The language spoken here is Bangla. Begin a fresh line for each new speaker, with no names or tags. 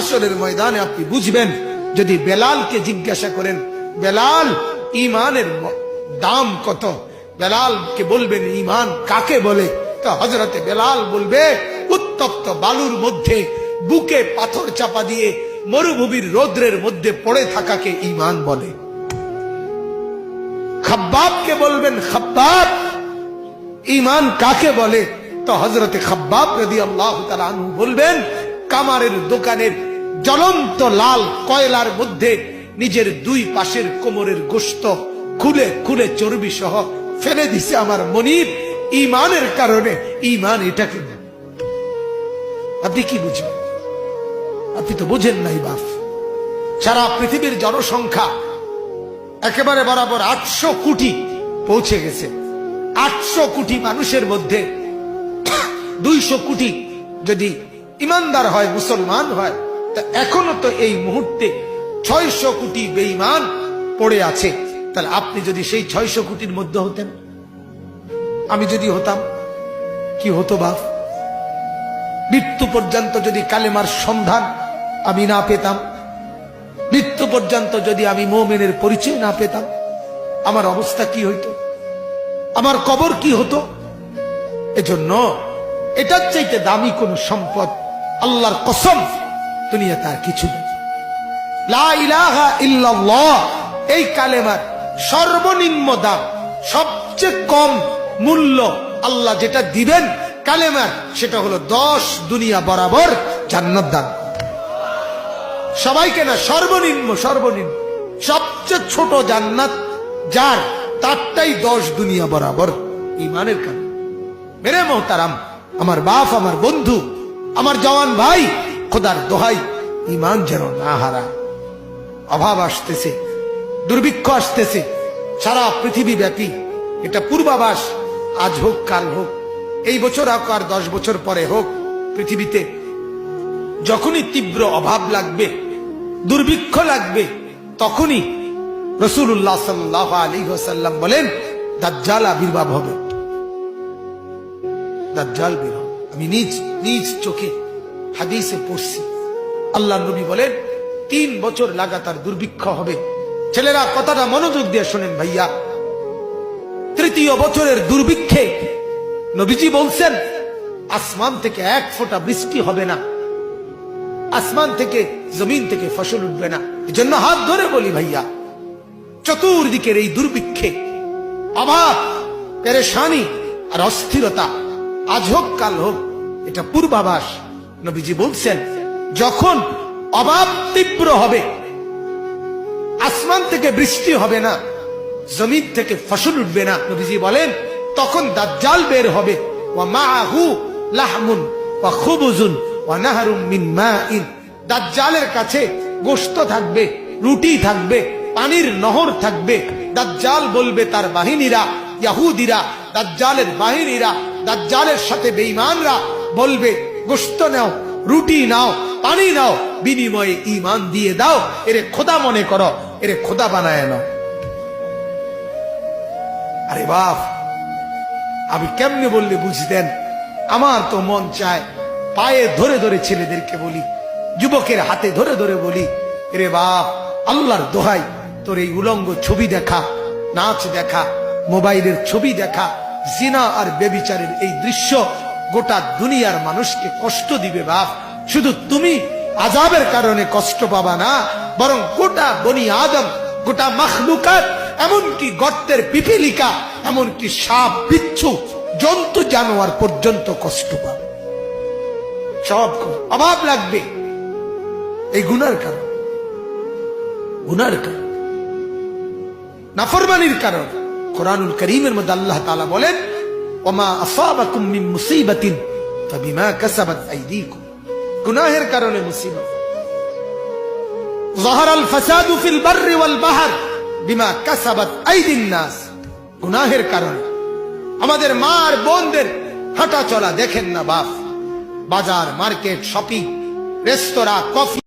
আসরের ময়দানে আপনি বুঝবেন, যদি বেলালকে জিজ্ঞাসা করেন, বেলাল ইমানের দাম কত? বেলালকে বলবেন ইমান কাকে বলে? তো হজরতে বেলাল বলবে, উত্তপ্ত বালুর মধ্যে বুকে পাথর চাপা দিয়ে মরুভূমির রৌদ্রের মধ্যে পড়ে থাকাকে ইমান বলে। খাব্বাবকে বলবেন, খাব্বাব ইমান কাকে বলে? তো হজরতে খাব্বাব রদি আল্লাহ আনহু বলবেন কামারের দোকানের জ্বলন্ত লাল কয়লার মধ্যে নিজের দুই পাশের কোমরের গোস্ত খুলে খুলে চর্বি সহ ফেলে দিছে আমার মনির ইমানের কারণে ইমান এটাকে আপনি কি বুঝবেন? আপনি তো বুঝেন নাই বাপ। সারা পৃথিবীর জনসংখ্যা একেবারে বরাবর আটশো কোটি পৌঁছে গেছে। আটশো কোটি মানুষের মধ্যে দুইশো কোটি যদি ইমানদার হয়, মুসলমান হয়, তা এখনও তো এই মুহূর্তে ছয়শো কোটি বেঈমান পড়ে আছে। তাহলে আপনি যদি সেই ছয়শো কোটির মধ্যে হতেন, আমি যদি হতাম, কি হতো বাপ? মৃত্যু পর্যন্ত যদি কালেমার সন্ধান আমি না পেতাম, মৃত্যু পর্যন্ত যদি আমি মোমেনের পরিচয় না পেতাম, আমার অবস্থা কি হইতো? আমার কবর কি হতো? এজন্য এটার চাইতে দামি কোন সম্পদ আল্লাহর কসম দুনিয়া তার কিছু এই কালেমার সর্বনিম্ন দাম, সবচেয়ে কম মূল্য আল্লাহ যেটা দিবেন কালেমার, সেটা হলো দশ দুনিয়া বরাবর জান্নাত দান। সবাইকে না, সর্বনিম্ন সর্বনিম্ন, সবচেয়ে ছোট জান্নাত যার, তারটাই দশ দুনিয়া বরাবর ইমানের কারণ। মেরে মোহতারাম, আমার বাপ, আমার বন্ধু আমার জওয়ান ভাই, খোদার দোহাই ইমান যেন না হারা। অভাব আসতেছে, দুর্ভিক্ষ আসতেছে, সারা পৃথিবী ব্যাপী এটা পূর্বাভাস, আজ হোক, কাল হোক, এই বছর হোক আর দশ বছর পরে হোক, পৃথিবীতে যখনই তীব্র অভাব লাগবে, দুর্ভিক্ষ লাগবে, তখনই রসুল্লাহ সাল্লাহ আলী সাল্লাম বলেন, দাজ্জাল আবির্ভাব হবে। দাজ্জাল বের হবে। আমি নিজ নিজ চোখে হাদিসে পড়ছি। আল্লাহ নবী বলেন, তিন বছর লাগাতার দুর্ভিক্ষ হবে। ছেলেরা কথাটা মনোযোগ দিয়ে শোনেন ভাইয়া। তৃতীয় বছরের দুর্ভিক্ষে নবীজি বলছেন, আসমান থেকে এক ফোঁটা বৃষ্টি হবে না। আসমান থেকে, জমিন থেকে ফসল উঠবে না। এজন্য হাত ধরে বলি ভাইয়া, চতুর্দিকের এই দুর্ভিক্ষে অভাব পেরেশানি আর অস্থিরতা আজ হোক, কাল হোক, এটা পূর্বাভাস নবীজি বলছেন, যখন অভাব তীব্র হবে, আসমান থেকে বৃষ্টি হবে না, জমিন থেকে ফসল উঠবে না, নবীজি বলেন, তখন দাজ্জাল বের হবে, ওয়া মাআহু লাহমুন, ওয়া খুবুজুন, ওয়া নাহরুম মিন মাইন। দাজ্জালের কাছে গোশত থাকবে, রুটি থাকবে, পানির নহর থাকবে। দাজ্জাল বলবে তার বাহিনীরা, ইয়াহুদিরা, দাজ্জালের বাহিনীরা দাজ্জালের সাথে বেঈমানরা বলবে গোস্ত নাও, রুটি নাও, পানি নাও, বিনিময়ে ইমান দিয়ে দাও, এরে খোদা মনে করো, এরে খোদা বানায় নাও। আরে বাপ, আমি কেমনে বললে বুঝতেন? আমার তো মন চায়, পায়ে ধরে ধরে ছেলেদেরকে বলি, যুবকের হাতে ধরে ধরে বলি রে বাপ, আল্লাহর দোহাই, তোর এই উলঙ্গ ছবি দেখা, নাচ দেখা, মোবাইলের ছবি দেখা জিনা আর বেবিচারের এই দৃশ্য গোটা দুনিয়ার মানুষকে কষ্ট দিবে বাপ। শুধু তুমি আজাবের কারণে কষ্ট পাবা না, বরং গোটা বনি আদম, গোটা মখলুকাত, এমনকি গর্তের পিপিলিকা, এমনকি সাপ, বিচ্ছু, জন্তু, জানোয়ার পর্যন্ত কষ্ট পাবে। সব অভাব লাগবে। এই গুনার কারণ। গুনার কারণ। নাফরমানির কারণ। কোরআনুল করিমের মধ্যে আল্লাহ তাআলা বলেন ওমা আসাবাকুম মিন মুসিবাতিন ফাবিমা কাসাবাত আইদিকুম গুনাহের কারণে মুসিবত ظهر الفساد في البر والبحر বিমা কাসাবাত আইদিন নাস গুনাহের কারণে আমাদের মা আর বোনদের হাঁটা চলা দেখেন না বাপ বাজার মার্কেট শপিং রেস্তোরাঁ কফি